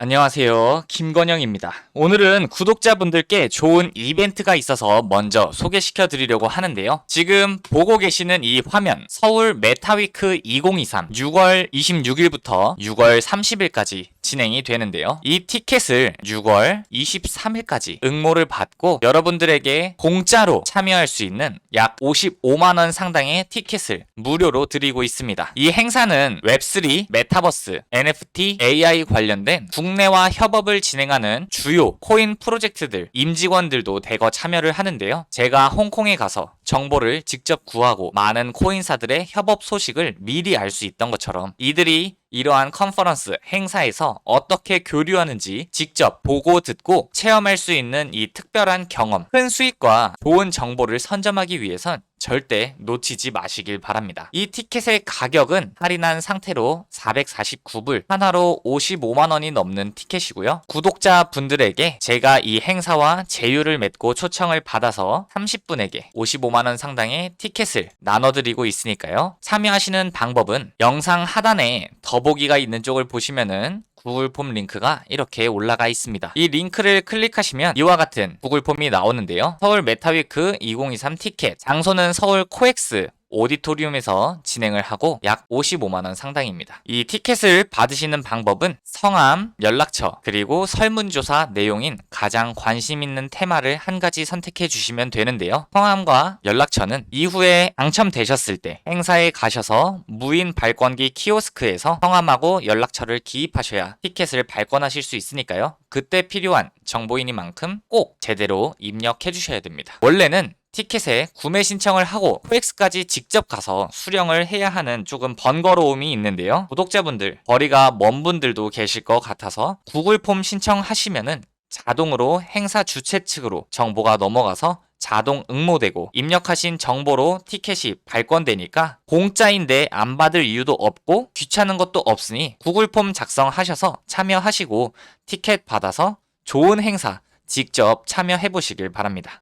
안녕하세요. 김건영입니다. 오늘은 구독자분들께 좋은 이벤트가 있어서 먼저 소개시켜 드리려고 하는데요. 지금 보고 계시는 이 화면, 서울 메타위크 2023 6월 26일부터 6월 30일까지 진행이 되는데요. 이 티켓을 6월 23일까지 응모를 받고 여러분들에게 공짜로 참여할 수 있는 약 55만원 상당의 티켓을 무료로 드리고 있습니다. 이 행사는 웹3, 메타버스, NFT, AI 관련된 국 내와 협업을 진행하는 주요 코인 프로젝트들, 임직원들도 대거 참여를 하는데요. 제가 홍콩에 가서 정보를 직접 구하고 많은 코인사들의 협업 소식을 미리 알 수 있던 것처럼 이들이 이러한 컨퍼런스 행사에서 어떻게 교류하는지 직접 보고 듣고 체험할 수 있는 이 특별한 경험, 큰 수익과 좋은 정보를 선점하기 위해선 절대 놓치지 마시길 바랍니다. 이 티켓의 가격은 할인한 상태로 449불, 하나로 55만 원이 넘는 티켓이고요. 구독자 분들에게 제가 이 행사와 제휴를 맺고 초청을 받아서 30분에게 55만 원 상당의 티켓을 나눠드리고 있으니까요. 참여하시는 방법은 영상 하단에 더보기가 있는 쪽을 보시면은 구글 폼 링크가 이렇게 올라가 있습니다. 이 링크를 클릭하시면 이와 같은 구글 폼이 나오는데요. 서울 메타위크 2023 티켓 장소는 서울 코엑스 오디토리움에서 진행을 하고 약 55만원 상당입니다. 이 티켓을 받으시는 방법은 성함, 연락처, 그리고 설문조사 내용인 가장 관심 있는 테마를 한 가지 선택해 주시면 되는데요. 성함과 연락처는 이후에 당첨되셨을 때 행사에 가셔서 무인 발권기 키오스크에서 성함하고 연락처를 기입하셔야 티켓을 발권하실 수 있으니까요. 그때 필요한 정보이니만큼 꼭 제대로 입력해 주셔야 됩니다. 원래는 티켓에 구매 신청을 하고 코엑스까지 직접 가서 수령을 해야 하는 조금 번거로움이 있는데요. 구독자분들, 거리가 먼 분들도 계실 것 같아서 구글 폼 신청하시면은 자동으로 행사 주최 측으로 정보가 넘어가서 자동 응모되고 입력하신 정보로 티켓이 발권되니까 공짜인데 안 받을 이유도 없고 귀찮은 것도 없으니 구글 폼 작성하셔서 참여하시고 티켓 받아서 좋은 행사 직접 참여해 보시길 바랍니다.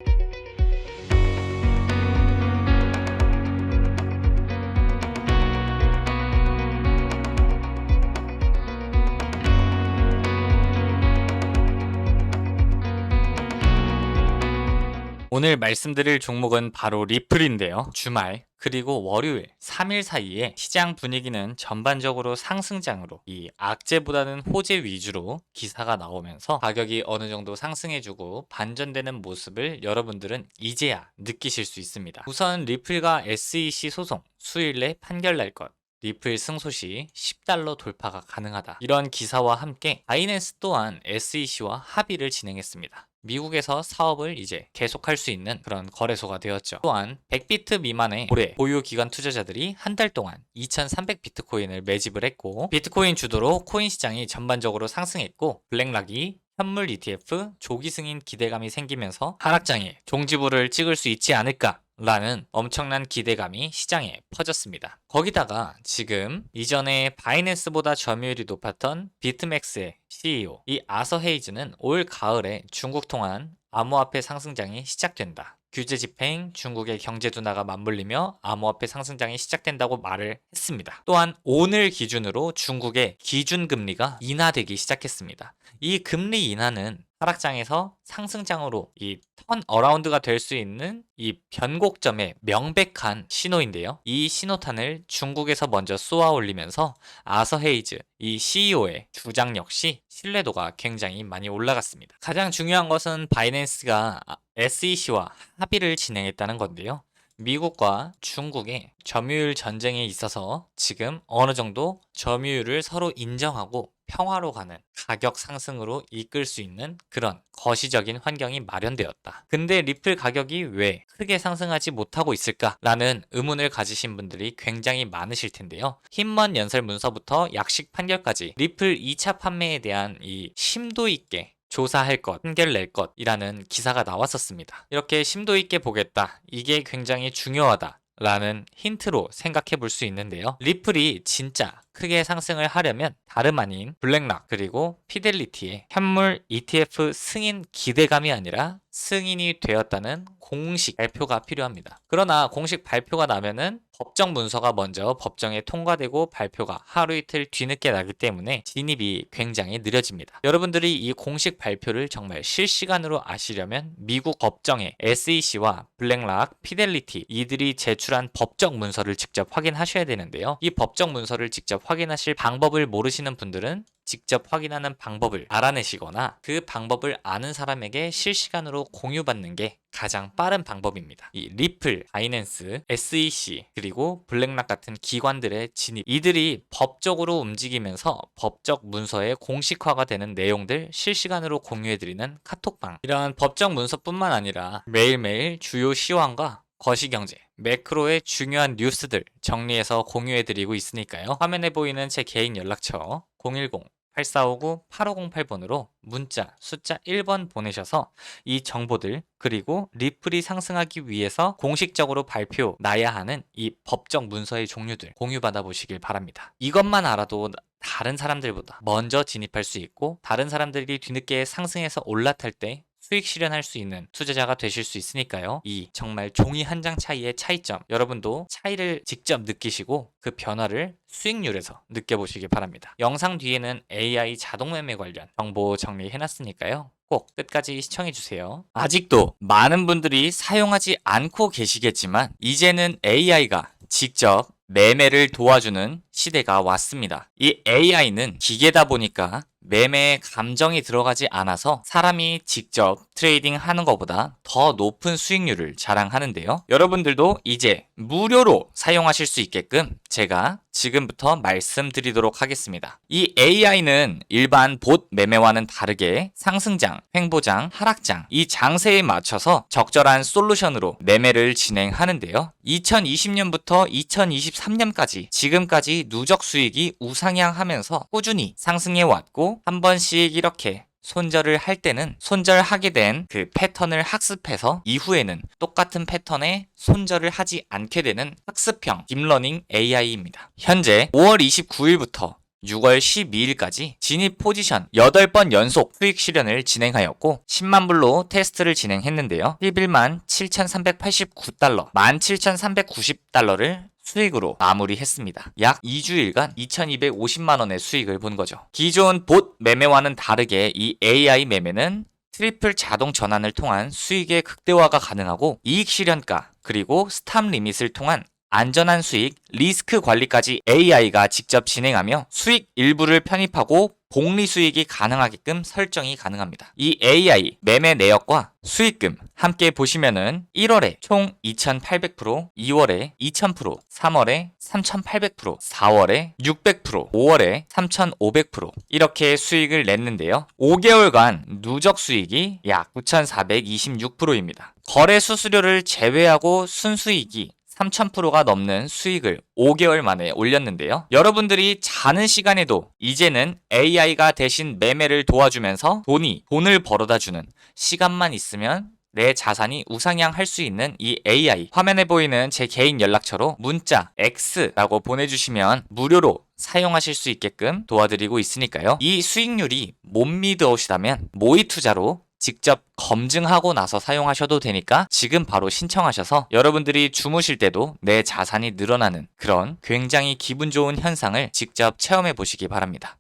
오늘 말씀드릴 종목은 바로 리플인데요. 주말 그리고 월요일 3일 사이에 시장 분위기는 전반적으로 상승장으로 이 악재보다는 호재 위주로 기사가 나오면서 가격이 어느 정도 상승해주고 반전되는 모습을 여러분들은 이제야 느끼실 수 있습니다. 우선 리플과 SEC 소송 수요일 내 판결 날 것. 리플 승소 시 10달러 돌파가 가능하다. 이런 기사와 함께 바이낸스 또한 SEC와 합의를 진행했습니다. 미국에서 사업을 이제 계속할 수 있는 그런 거래소가 되었죠. 또한 100비트 미만의 올해 보유 기관 투자자들이 한 달 동안 2,300 비트코인을 매집을 했고 비트코인 주도로 코인 시장이 전반적으로 상승했고 블랙락이 현물 ETF 조기 승인 기대감이 생기면서 하락장에 종지부를 찍을 수 있지 않을까 라는 엄청난 기대감이 시장에 퍼졌습니다. 거기다가 지금 이전에 바이낸스보다 점유율이 높았던 비트맥스의 CEO 이 아서 헤이즈는 올 가을에 중국 통한 암호화폐 상승장이 시작된다. 규제 집행, 중국의 경제 둔화가 맞물리며 암호화폐 상승장이 시작된다고 말을 했습니다. 또한 오늘 기준으로 중국의 기준금리가 인하되기 시작했습니다. 이 금리 인하는 하락장에서 상승장으로 이 턴 어라운드가 될 수 있는 이 변곡점의 명백한 신호인데요. 이 신호탄을 중국에서 먼저 쏘아 올리면서 아서 헤이즈 이 CEO의 주장 역시 신뢰도가 굉장히 많이 올라갔습니다. 가장 중요한 것은 바이낸스가 SEC와 합의를 진행했다는 건데요. 미국과 중국의 점유율 전쟁에 있어서 지금 어느 정도 점유율을 서로 인정하고 평화로 가는 가격 상승으로 이끌 수 있는 그런 거시적인 환경이 마련되었다. 근데 리플 가격이 왜 크게 상승하지 못하고 있을까라는 의문을 가지신 분들이 굉장히 많으실 텐데요. 힘먼 연설 문서부터 약식 판결까지 리플 2차 판매에 대한 이 심도 있게 조사할 것, 판결 낼 것이라는 기사가 나왔었습니다. 이렇게 심도 있게 보겠다. 이게 굉장히 중요하다. 라는 힌트로 생각해 볼 수 있는데요. 리플이 진짜 크게 상승을 하려면 다름 아닌 블랙락 그리고 피델리티의 현물 ETF 승인 기대감이 아니라 승인이 되었다는 공식 발표가 필요합니다. 그러나 공식 발표가 나면은 법정 문서가 먼저 법정에 통과되고 발표가 하루 이틀 뒤늦게 나기 때문에 진입이 굉장히 느려집니다. 여러분들이 이 공식 발표를 정말 실시간으로 아시려면 미국 법정에 SEC와 블랙락, 피델리티 이들이 제출한 법정 문서를 직접 확인하셔야 되는데요. 이 법정 문서를 직접 확인하실 방법을 모르시는 분들은 직접 확인하는 방법을 알아내시거나 그 방법을 아는 사람에게 실시간으로 공유받는 게 가장 빠른 방법입니다. 이 리플, 바이낸스, SEC 그리고 블랙락 같은 기관들의 진입 이들이 법적으로 움직이면서 법적 문서에 공식화가 되는 내용들 실시간으로 공유해드리는 카톡방 이러한 법적 문서뿐만 아니라 매일매일 주요 시황과 거시경제, 매크로의 중요한 뉴스들 정리해서 공유해드리고 있으니까요. 화면에 보이는 제 개인 연락처 010 8459-8508번으로 문자 숫자 1번 보내셔서 이 정보들 그리고 리플이 상승하기 위해서 공식적으로 발표 나야 하는 이 법적 문서의 종류들 공유받아 보시길 바랍니다. 이것만 알아도 다른 사람들보다 먼저 진입할 수 있고 다른 사람들이 뒤늦게 상승해서 올라탈 때 수익 실현할 수 있는 투자자가 되실 수 있으니까요. 이 정말 종이 한 장 차이의 차이점 여러분도 차이를 직접 느끼시고 그 변화를 수익률에서 느껴보시기 바랍니다. 영상 뒤에는 AI 자동 매매 관련 정보 정리해놨으니까요. 꼭 끝까지 시청해주세요. 아직도 많은 분들이 사용하지 않고 계시겠지만 이제는 AI가 직접 매매를 도와주는 시대가 왔습니다. 이 AI는 기계다 보니까 매매에 감정이 들어가지 않아서 사람이 직접 트레이딩 하는 것보다 더 높은 수익률을 자랑하는데요. 여러분들도 이제 무료로 사용하실 수 있게끔 제가 지금부터 말씀드리도록 하겠습니다. 이 AI는 일반 봇 매매와는 다르게 상승장, 횡보장, 하락장 이 장세에 맞춰서 적절한 솔루션으로 매매를 진행하는데요. 2020년부터 2023년까지 지금까지 누적 수익이 우상향하면서 꾸준히 상승해 왔고 한 번씩 이렇게 손절을 할 때는 손절하게 된 그 패턴을 학습해서 이후에는 똑같은 패턴에 손절을 하지 않게 되는 학습형 딥러닝 AI입니다. 현재 5월 29일부터 6월 12일까지 진입 포지션 8번 연속 수익 실현을 진행하였고 10만 불로 테스트를 진행했는데요. 11만 7,389달러, 17,390달러를 수익으로 마무리했습니다. 약 2주일간 2,250만 원의 수익을 본 거죠. 기존 봇 매매와는 다르게 이 AI 매매는 트리플 자동 전환을 통한 수익의 극대화가 가능하고 이익 실현가 그리고 스탑 리밋을 통한 안전한 수익, 리스크 관리까지 AI가 직접 진행하며 수익 일부를 편입하고 복리 수익이 가능하게끔 설정이 가능합니다. 이 AI 매매 내역과 수익금 함께 보시면은 1월에 총 2800%, 2월에 2000%, 3월에 3800%, 4월에 600%, 5월에 3500% 이렇게 수익을 냈는데요. 5개월간 누적 수익이 약 9426%입니다. 거래 수수료를 제외하고 순수익이 3000%가 넘는 수익을 5개월 만에 올렸는데요. 여러분들이 자는 시간에도 이제는 AI가 대신 매매를 도와주면서 돈이 돈을 벌어다 주는 시간만 있으면 내 자산이 우상향할 수 있는 이 AI 화면에 보이는 제 개인 연락처로 문자 X라고 보내주시면 무료로 사용하실 수 있게끔 도와드리고 있으니까요. 이 수익률이 못 믿으시다면 모의 투자로 직접 검증하고 나서 사용하셔도 되니까 지금 바로 신청하셔서 여러분들이 주무실 때도 내 자산이 늘어나는 그런 굉장히 기분 좋은 현상을 직접 체험해 보시기 바랍니다.